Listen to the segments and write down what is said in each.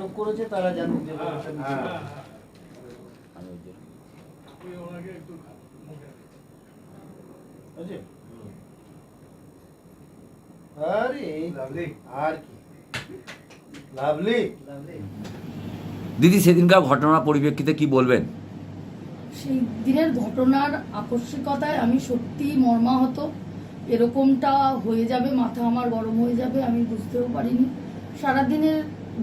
নাটক করেছে তারা জানুক যে কি? লাভলি। দিদি সেদিনকার ঘটনার পরিপ্রেক্ষিতে কি বলবেন? সেই দিনের ঘটনার আকস্মিকতায় আমি সত্যি মর্মাহত। এরকমটা হয়ে যাবে মাথা আমার গরম হয়ে যাবে আমি বুঝতেও পারিনি। সারাদিনের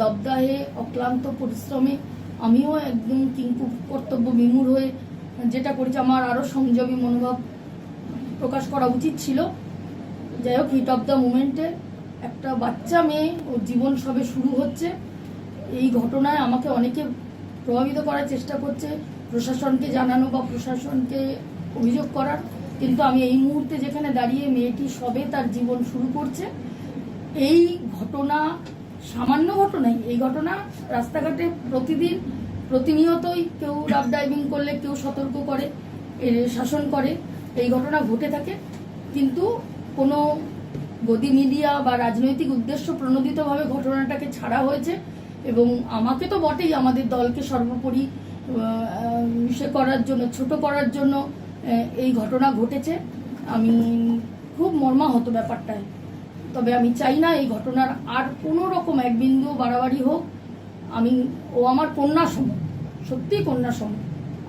দবদাহে অক্লান্ত পরিশ্রমে আমিও একদম কিংকু কর্তব্য বিমূঢ় হয়ে যেটা করেছি, আমার আরও সংযমী মনোভাব প্রকাশ করা উচিত ছিল। যাই হোক, হিট অফ দ্য মুমেন্টে একটা বাচ্চা মেয়ে ওর জীবন সবে শুরু হচ্ছে। এই ঘটনায় আমাকে অনেকে প্রভাবিত করার চেষ্টা করছে, প্রশাসনকে জানানো বা প্রশাসনকে অভিযোগ করার। কিন্তু আমি এই মুহূর্তে যেখানে দাঁড়িয়ে মেয়েটি সবে তার জীবন শুরু করছে। এই ঘটনা সামান্য ঘটনাই এই ঘটনা রাস্তাঘাটে প্রতিদিন, প্রতিনিয়তই কেউ রাফ ড্রাইভিং করলে, কেউ সতর্ক করে শাসন করে, এই ঘটনা ঘটে থাকে। কিন্তু কোনো গদি মিডিয়া বা রাজনৈতিক উদ্দেশ্য প্রণোদিতভাবে ঘটনাটাকে ছাড়া হয়েছে এবং আমাকে তো বটেই আমাদের দলকে সর্বোপরি ইসে করার জন্য, ছোট করার জন্য এই ঘটনা ঘটেছে। আমি খুব মর্মাহত ব্যাপারটায়। তবে আমি চাই না এই ঘটনার আর কোনো রকম এক বিন্দু বাড়াবাড়ি হোক। আমি, ও আমার কন্যা সম সত্যিই কন্যা সম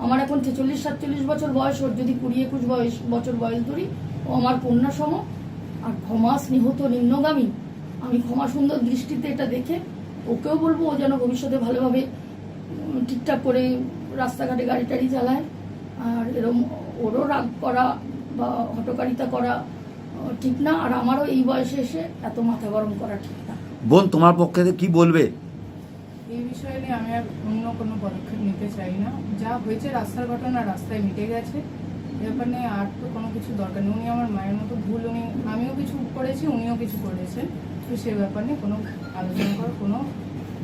আমার এখন ছেচল্লিশ, সাতচল্লিশ বছর বয়স, ওর যদি কুড়ি, একুশ বয়স, বছর বয়স ধরি, ও আমার কন্যা সম। আর ক্ষমা স্নেহত নিম্নগামী। আমি ক্ষমা সুন্দর দৃষ্টিতে এটা দেখে ওকেও বলব, ও যেন ভবিষ্যতে ভালোভাবে ঠিকঠাক করে রাস্তাঘাটে গাড়ি টাড়ি চালায়। আর এরম ওরও রাগ করা বা হটকারিতা করা ঠিক না আর আমারও এই বয়সে এসে এত মাথা গরম করা ঠিক না। বোন তোমার পক্ষে কি বলবে? এই বিষয়ে নিয়ে আমি আর অন্য কোনো পদক্ষেপ নিতে চাই না। যা হয়েছে রাস্তার ঘটনা রাস্তায় মিটে গেছে। এ ব্যাপার নিয়ে আর তো কোনো কিছু দরকার নেই। উনি আমার মায়ের মতো ভুল উনি আমিও কিছু করেছি উনিও কিছু করেছেন তো সে ব্যাপার নিয়ে কোনো আলোচনা করার কোনো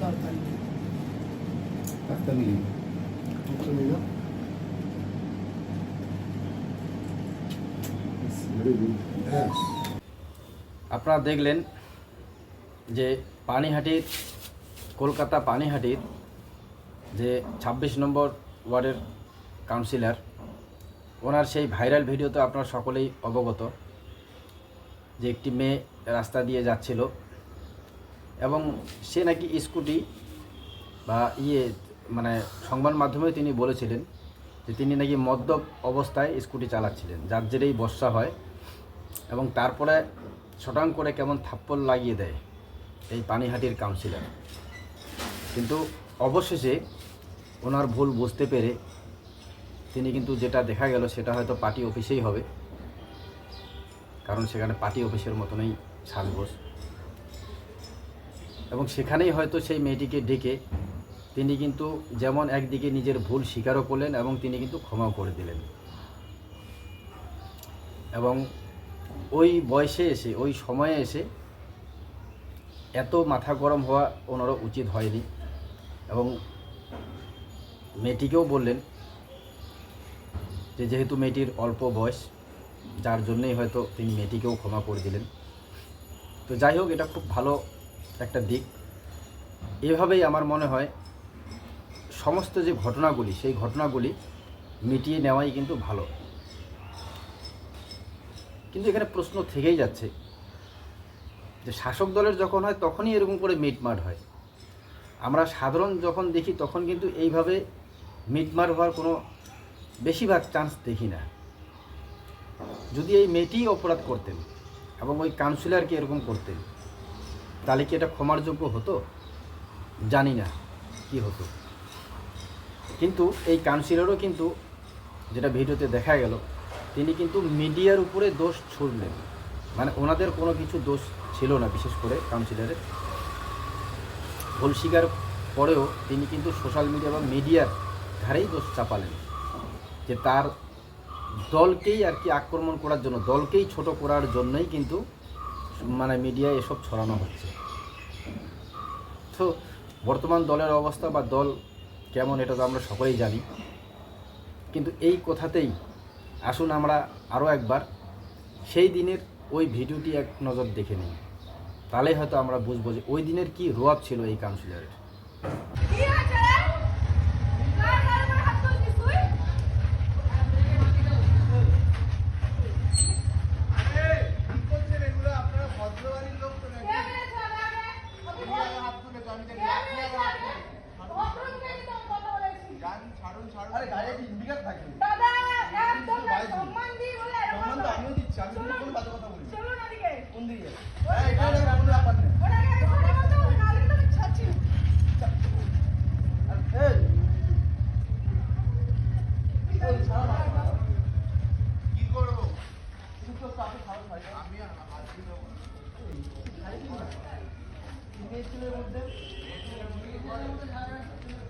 দরকার নেই। আপনারা দেখলেন যে পানিহাটির কলকাতা পানিহাটির যে ২৬ নম্বর ওয়ার্ডের কাউন্সিলর, ওনার সেই ভাইরাল ভিডিও তো আপনারা সকলেই অবগত যে একটি মেয়ে রাস্তা দিয়ে যাচ্ছিল এবং সে নাকি স্কুটি বা ইয়ে মানে সংবাদ মাধ্যমে তিনি বলেছিলেন যে তিনি নাকি মদ্যপ অবস্থায় স্কুটি চালাচ্ছিলেন, যার জেরেই বর্ষা হয়। এবং তারপরে ছটাং করে কেমন থাপ্পড় লাগিয়ে দেয় এই পানিহাটির কাউন্সিলর কিন্তু অবশেষে ওনার ভুল বুঝতে পেরে তিনি কিন্তু যেটা দেখা গেল সেটা হয়তো পার্টি অফিসেই হবে। কারণ সেখানে পার্টি অফিসের মতনই সাজগোজ এবং সেখানেই হয়তো সেই মেয়েটিকে ডেকে তিনি কিন্তু যেমন একদিকে নিজের ভুল স্বীকারও করলেন এবং তিনি কিন্তু ক্ষমাও করে দিলেন। এবং ওই বয়সে এসে, ওই সময়ে এসে এত মাথা গরম হওয়া ওনারও উচিত হয়নি। এবং মেয়েটিকেও বললেন যে, যেহেতু মেয়েটির অল্প বয়স, যার জন্যই হয়তো তিনি মেয়েটিকেও ক্ষমা করে দিলেন। তো যাই হোক, এটা খুব ভালো একটা দিক। এভাবেই আমার মনে হয় সমস্ত যে ঘটনাগুলি, সেই ঘটনাগুলি মিটিয়ে নেওয়াই কিন্তু ভালো। কিন্তু এখানে প্রশ্ন থেকেই যাচ্ছে যে শাসক দলের যখন হয়, তখনই এরকম করে মিটমাট হয়। আমরা সাধারণ যখন দেখি, তখন কিন্তু এইভাবে মিটমাট হওয়ার কোনো বেশিরভাগ চান্স দেখি না। যদি এই মেয়েটিই অপরাধ করতেন এবং ওই কাউন্সিলারকে এরকম করতেন, তাহলে কি এটা ক্ষমার যোগ্য হতো? জানি না কি হতো। কিন্তু এই কাউন্সিলরও কিন্তু যেটা ভিডিওতে দেখা গেল তিনি কিন্তু মিডিয়ার উপরে দোষ ছুড়লেন। মানে ওনাদের কোনো কিছু দোষ ছিল না, বিশেষ করে কাউন্সিলরের ভুল স্বীকার পরেও তিনি কিন্তু সোশ্যাল মিডিয়া বা মিডিয়ার ধারেই দোষ চাপালেন। যে তার দলকেই আর কি আক্রমণ করার জন্য, দলকেই ছোট করার জন্যই কিন্তু মানে মিডিয়ায় এসব ছড়ানো হচ্ছে। তো বর্তমান দলের অবস্থা বা দল কেমন এটা তো আমরা সকলেই জানি। কিন্তু এই কথাতেই আসুন আমরা আরও একবার সেই দিনের ওই ভিডিওটি এক নজর দেখে নিই। তাহলে হয়তো আমরা বুঝব যে ওই দিনের কি রোয়াব ছিল এই কাউন্সিলরের কি আছে কার গায়ে আমার হাত তুলছিস তুই কে মেরেছে আমাকে? আমি বল- কে মেরেছে আমাকে? ভদ্রলোকে কিন্তু আমি কথা আরে গাড়ি ইন্ডিকেট থাকে দাদা, একদম না, সম্মান দিই বলে এরকম সম্মান তো আমিও দিচ্ছি আমি কিন্তু কোনো বাজে কথা বলি চলুন। কোন দিকে এই কোনো ব্যাপার ওরা বলতে হবে, নাহলে কিন্তু আমি না। এই কে বলে কিছুকে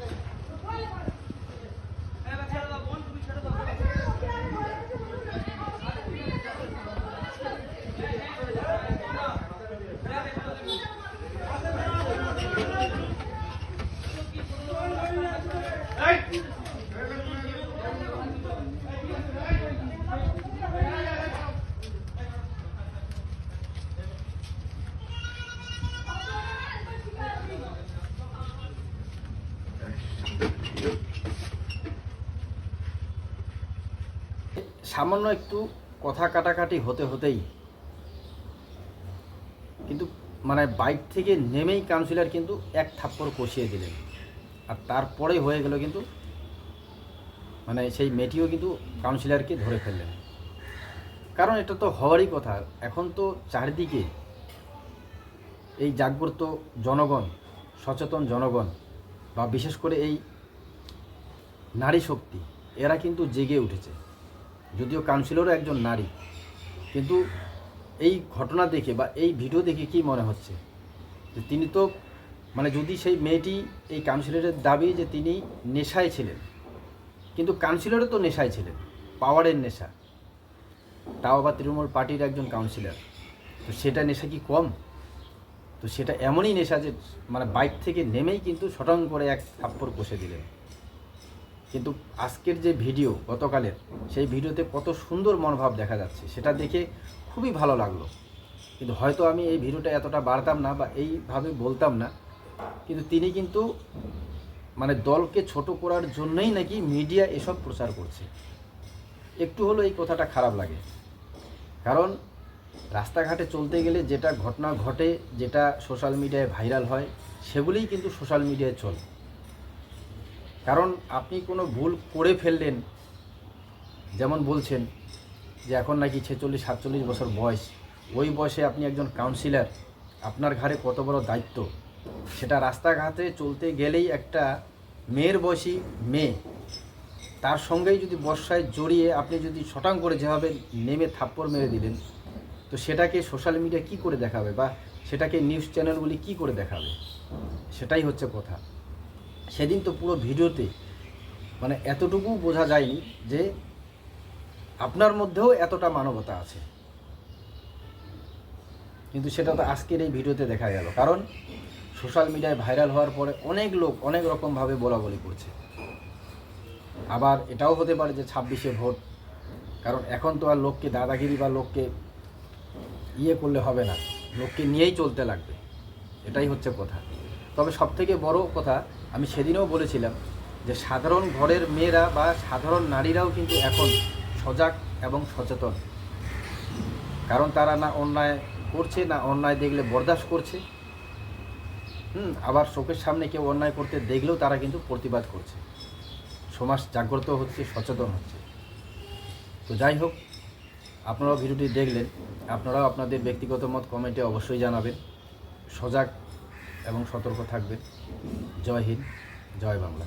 Thank you. সামান্য একটু কথা কাটাকাটি হতে হতেই কিন্তু মানে বাইক থেকে নেমেই কাউন্সিলর কিন্তু এক থাপ্পড় কষিয়ে দিলেন। আর তারপরে হয়ে গেল কিন্তু মানে সেই মেয়েটিও কিন্তু কাউন্সিলরকে ধরে ফেললেন। কারণ এটা তো হওয়ারই কথা। এখন তো চারদিকে এই জাগ্রত জনগণ, সচেতন জনগণ বা বিশেষ করে এই নারী শক্তি, এরা কিন্তু জেগে উঠেছে। যদিও কাউন্সিলরও একজন নারী, কিন্তু এই ঘটনা দেখে বা এই ভিডিও দেখে কি মনে হচ্ছে? যে তিনি তো মানে যদি সেই মেয়েটি এই কাউন্সিলরের দাবি যে তিনি নেশায় ছিলেন, কিন্তু কাউন্সিলরও তো নেশায় ছিলেন, পাওয়ারের নেশা। তাও আবার তৃণমূল পার্টির একজন কাউন্সিলর তো সেটা নেশা কি কম? তো সেটা এমনই নেশা যে মানে বাইক থেকে নেমেই কিন্তু শটং করে এক থাপ্পড় কষে দিলেন। কিন্তু আজকের যে ভিডিও গতকালের, সেই ভিডিওতে কত সুন্দর মনোভাব দেখা যাচ্ছে, সেটা দেখে খুবই ভালো লাগল। কিন্তু হয়তো আমি এই ভিডিওটা এতটা বাড়তাম না বা এইভাবে বলতাম না, কিন্তু তিনি কিন্তু মানে দলকে ছোট করার জন্যই নাকি মিডিয়া এসব প্রচার করছে। একটু হলো এই কথাটা খারাপ লাগে। কারণ রাস্তাঘাটে চলতে গেলে যেটা ঘটনা ঘটে, যেটা সোশ্যাল মিডিয়ায় ভাইরাল হয়, সেগুলিই কিন্তু সোশ্যাল মিডিয়ায় চলে। কারণ আপনি কোনো ভুল করে ফেললেন, যেমন বলছেন যে এখন নাকি ছেচল্লিশ, সাতচল্লিশ বছর বয়স। ওই বয়সে আপনি একজন কাউন্সিলর আপনার ঘাড়ে কত বড় দায়িত্ব? সেটা রাস্তাঘাটে চলতে গেলেই একটা মেয়ের বয়সী মেয়ে, তার সঙ্গেই যদি বর্ষায় জড়িয়ে আপনি যদি শটাং করে যেভাবে নেমে থাপ্পড় মেরে দিলেন, তো সেটাকে সোশ্যাল মিডিয়া কি করে দেখাবে বা সেটাকে নিউজ চ্যানেলগুলি কি করে দেখাবে? সেটাই হচ্ছে কথা। সেদিন তো পুরো ভিডিওতে মানে এতটুকু বোঝা যায়নি যে আপনার মধ্যেও এতটা মানবতা আছে। কিন্তু সেটা তো আজকের এই ভিডিওতে দেখা গেল। কারণ সোশ্যাল মিডিয়ায় ভাইরাল হওয়ার পরে অনেক লোক অনেক রকমভাবে বলা বলি করছে। আবার এটাও হতে পারে যে ছাব্বিশে ভোট। কারণ এখন তো আর লোককে দাদাগিরি বা লোককে ইয়ে করলে হবে না। লোককে নিয়েই চলতে লাগবে। এটাই হচ্ছে কথা। তবে সবথেকে বড় কথা আমি সেদিনও বলেছিলাম যে সাধারণ ঘরের মেয়েরা বা সাধারণ নারীরাও কিন্তু এখন সজাগ এবং সচেতন। কারণ তারা না অন্যায় করছে, না অন্যায় দেখলে বরদাস্ত করছে। হুম, আবার চোখের সামনে কেউ অন্যায় করতে দেখলেও তারা কিন্তু প্রতিবাদ করছে। সমাজ জাগ্রত হচ্ছে, সচেতন হচ্ছে। তো যাই হোক, আপনারাও ভিডিওটি দেখলেন। আপনারাও আপনাদের ব্যক্তিগত মত কমেন্টে অবশ্যই জানাবেন। সজাগ এবং সতর্ক থাকবেন জয় হিন্দ জয় বাংলা।